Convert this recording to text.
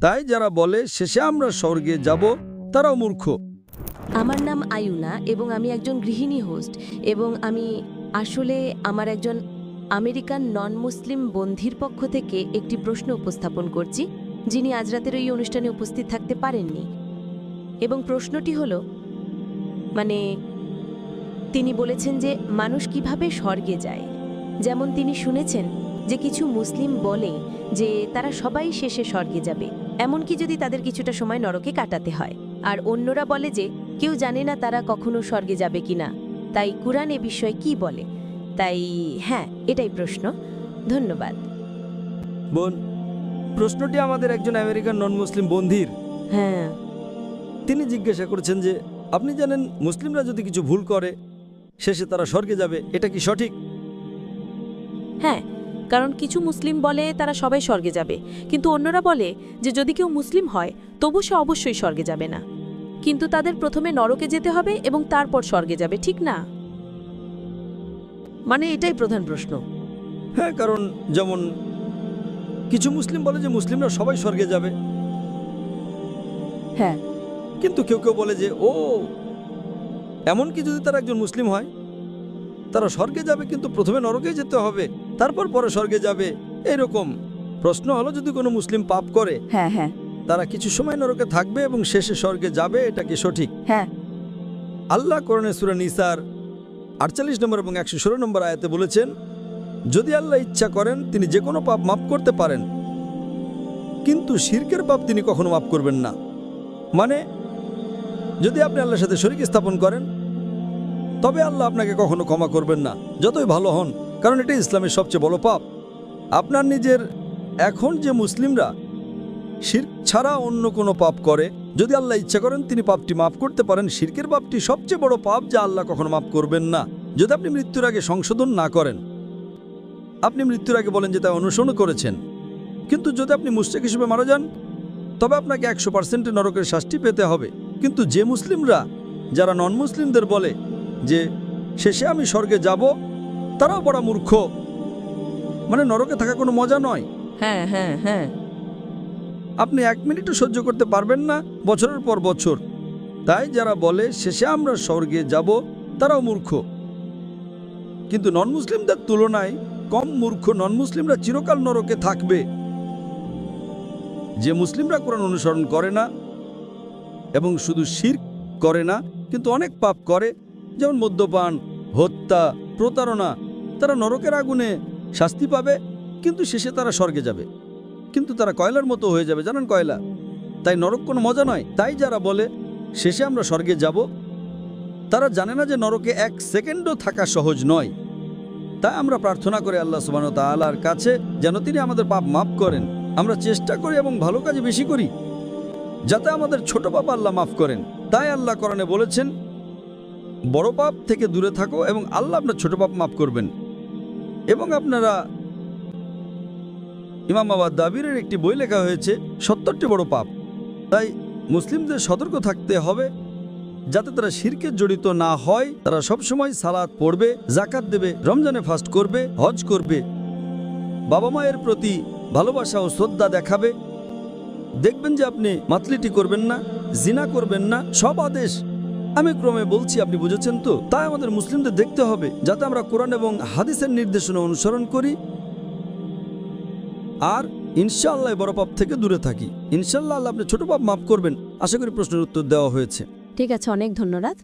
তাই যারা বলে, শেষে আমরা স্বর্গে যাব, তারাও মূর্খ। আমার নাম আয়ুনা এবং আমি একজন গৃহিণী হোস্ট এবং আমি আসলে আমার একজন আমেরিকান নন মুসলিম বন্ধির পক্ষ থেকে একটি প্রশ্ন উপস্থাপন করছি, যিনি আজ রাতের এই অনুষ্ঠানে উপস্থিত থাকতে পারেননি। এবং প্রশ্নটি হল মানে তিনি বলেছেন যে মানুষ কীভাবে স্বর্গে যায়। যেমন তিনি শুনেছেন যে কিছু মুসলিম বলে যে তারা সবাই শেষে স্বর্গে যাবে। এমনকি যদি তাদের কিছুটা সময় নরকে কাটাতে হয়। আর অন্যরা বলে যে কেউ জানে না তারা কখনো স্বর্গে যাবে কিনা। তাই কুরআন এ বিষয়ে কি বলে? তাই হ্যাঁ এটাই প্রশ্ন। ধন্যবাদ। বোন প্রশ্নটি আমাদের একজন আমেরিকান নন মুসলিম বন্ধির। হ্যাঁ। তিনি জিজ্ঞাসা করেছেন যে আপনি জানেন মুসলিমরা যদি কিছু ভুল করে শেষে তারা স্বর্গে যাবে এটা কি সঠিক? হ্যাঁ কারণ কিছু মুসলিম বলে তারা সবাই স্বর্গে যাবে। কিন্তু অন্যরা বলে যে যদি কেউ মুসলিম হয় তবু সে অবশ্যই স্বর্গে যাবে না। কিন্তু তাদের প্রথমে নরকে যেতে হবে এবং তারপর স্বর্গে যাবে ঠিক না? মানে এটাই প্রধান প্রশ্ন। হ্যাঁ কারণ যেমন কিছু মুসলিম বলে যে মুসলিমরা সবাই স্বর্গে যাবে। হ্যাঁ। কিন্তু কেউ কেউ বলে যে ও এমনকি যদি তারা একজন মুসলিম হয় তারা স্বর্গে যাবে কিন্তু প্রথমে নরকে যেতে হবে। তারপর পরে স্বর্গে যাবে। এরকম। প্রশ্ন হলো যদি কোনো মুসলিম পাপ করে হ্যাঁ হ্যাঁ। তারা কিছু সময় নরকে থাকবে এবং শেষে স্বর্গে যাবে এটা কি সঠিক? হ্যাঁ। আল্লাহ করণে সুরা নিসার আটচল্লিশ নম্বর এবং একশো ষোলো নম্বর আয়াতে বলেছেন যদি আল্লাহ ইচ্ছা করেন তিনি যে কোনো পাপ মাফ করতে পারেন। কিন্তু শিরকের পাপ তিনি কখনো মাফ করবেন না। মানে যদি আপনি আল্লাহর সাথে শরীক স্থাপন করেন তবে আল্লাহ আপনাকে কখনো ক্ষমা করবেন না যতই ভালো হন। কারণ এটা ইসলামের সবচেয়ে বড় পাপ। আপনার নিজের এখন যে মুসলিমরা, শির ছাড়া অন্য কোনো পাপ করে, যদি আল্লাহ ইচ্ছা করেন তিনি পাপটি মাফ করতে পারেন, শির্কের পাপটি সবচেয়ে বড় পাপ যা আল্লাহ কখনো মাফ করবেন না। যদি আপনি মৃত্যুর আগে সংশোধন না করেন, আপনি মৃত্যুর আগে বলেন যে তা অনুসরণ করেছেন। কিন্তু যদি আপনি মুশ্রিক হিসেবে মারা যান, তবে আপনাকে একশো পার্সেন্টে নরকের শাস্তি পেতে হবে। কিন্তু যে মুসলিমরা, যারা নন মুসলিমদের বলে যে, শেষে আমি স্বর্গে যাব তারাও বড় মূর্খ। মানে নরকে থাকা কোনো মজা নয়। হ্যাঁ হ্যাঁ হ্যাঁ। আপনি এক মিনিটও সহ্য করতে পারবেন না বছরের পর বছর। তাই যারা বলে শেষে আমরা স্বর্গে যাব তারাও মূর্খ। কিন্তু নন মুসলিমদের তুলনায় কম মূর্খ নন মুসলিমরা চিরকাল নরকে থাকবে। যে মুসলিমরা কোরআন অনুসরণ করে না এবং শুধু শির করে না কিন্তু অনেক পাপ করে যেমন মদ্যপান হত্যা প্রতারণা তারা নরকের আগুনে শাস্তি পাবে, কিন্তু শেষে তারা স্বর্গে যাবে। কিন্তু তারা কয়লার মতো হয়ে যাবে, জানেন কয়লা? তাই নরক কোনো মজা নয়। তাই যারা বলে, শেষে আমরা স্বর্গে যাব, তারা জানে না যে নরকে এক সেকেন্ডও থাকা সহজ নয়। তাই আমরা প্রার্থনা করি আল্লাহ সুবান তালার কাছে, যেন তিনি আমাদের পাপ মাফ করেন। আমরা চেষ্টা করি এবং ভালো কাজে বেশি করি, যাতে আমাদের ছোট পাপ আল্লাহ মাফ করেন। তাই আল্লাহ করণে বলেছেন, বড় পাপ থেকে দূরে থাকো এবং আল্লাহ আপনার ছোট পাপ মাফ করবেন। এবং আপনারা ইমাম আবাদ দাবিরের একটি বই লেখা হয়েছে, সত্তরটি বড় পাপ। তাই মুসলিমদের সতর্ক থাকতে হবে, যাতে তারা শিরকে জড়িত না হয়। তারা সবসময় সালাদ পড়বে জাকাত দেবে, রমজানে ফাস্ট করবে, হজ করবে। বাবা মায়ের প্রতি ভালোবাসা ও শ্রদ্ধা দেখাবে। দেখবেন যে আপনি মাতলিটি করবেন না, জিনা করবেন না, সব আদেশ আমি ক্রমে বলছি, আপনি বুঝেছেন তো? তাই আমাদের মুসলিমদের দেখতে হবে, যাতে আমরা কোরআন এবং হাদিসের নির্দেশনা অনুসরণ করি আর ইনশাল্লাহ বড় পাপ থেকে দূরে থাকি। ইনশাল্লাহ আল্লাহ আপনি ছোট পাপ মাফ করবেন। আশা করি প্রশ্নের উত্তর দেওয়া হয়েছে। ঠিক আছে, অনেক ধন্যবাদ।